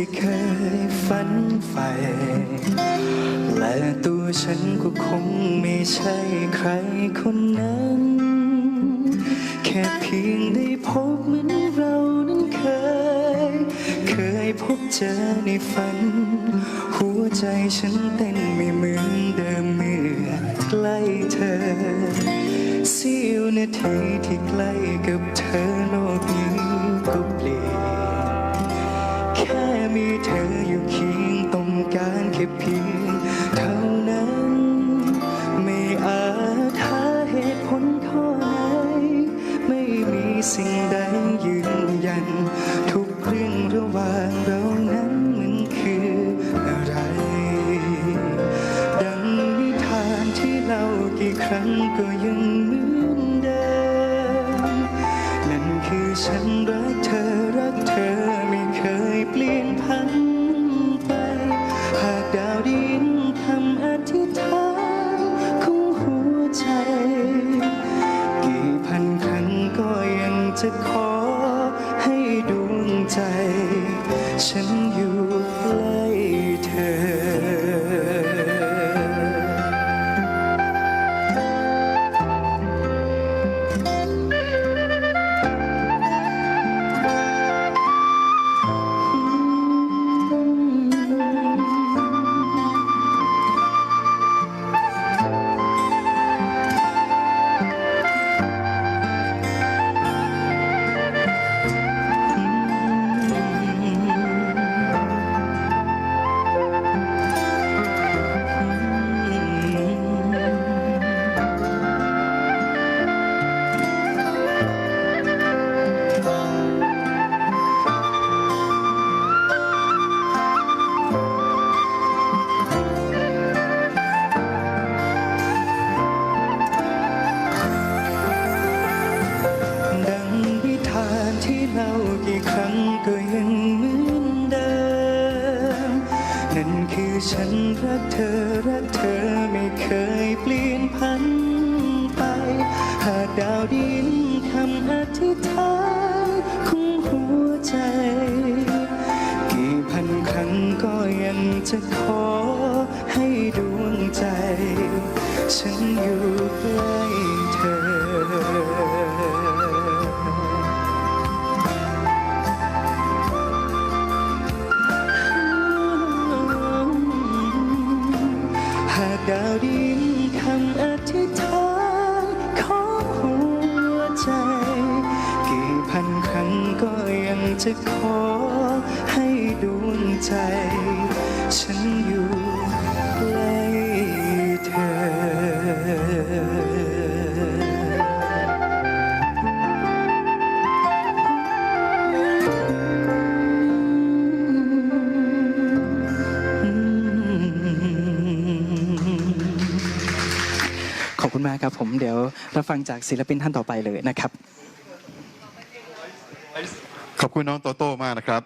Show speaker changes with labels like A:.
A: ที่เคยฝันใฝ่และตัวฉันก็คงไม่ใช่ใครคนนั้น แค่เพียงได้พบเหมือนเรานั้นเคย เคยพบเจอในฝัน หัวใจฉันเต้นไม่เหมือนเดิมเมื่อใกล้เธอเสี้ยวนาทีที่ใกล้กับเธอโลกนี้ ค่เพียงเท่านั้น ไม่อาจหาเหตุผลข้อไหน ไม่มีสิ่งใดยืนยัน ทุกเรื่องระหว่างเรานั้นมันคืออะไร ดังนิทานที่เล่ากี่ครั้งก็ยังเหมือนเดิม นั่นคือฉันรักเธอรักเธอ จะขอให้ดวงใจ ฉันอยู่ ฉันรักเธอรักเธอไม่เคยเปลี่ยนพันไป หากดาวดินคำอธิษฐานของหัวใจ กี่พันครั้งก็ยังจะขอให้ดวงใจ ฉันอยู่ใกล้ ดาวดินคำอธิษฐานของหัวใจ กี่พันครั้งก็ยังจะขอให้ดวงใจ ฉันอยู่ มากครับผมเดี๋ยวเราฟังจากศิลปินท่านต่อไปเลยนะครับ
B: ขอบคุณน้องโตโต้มากนะครับ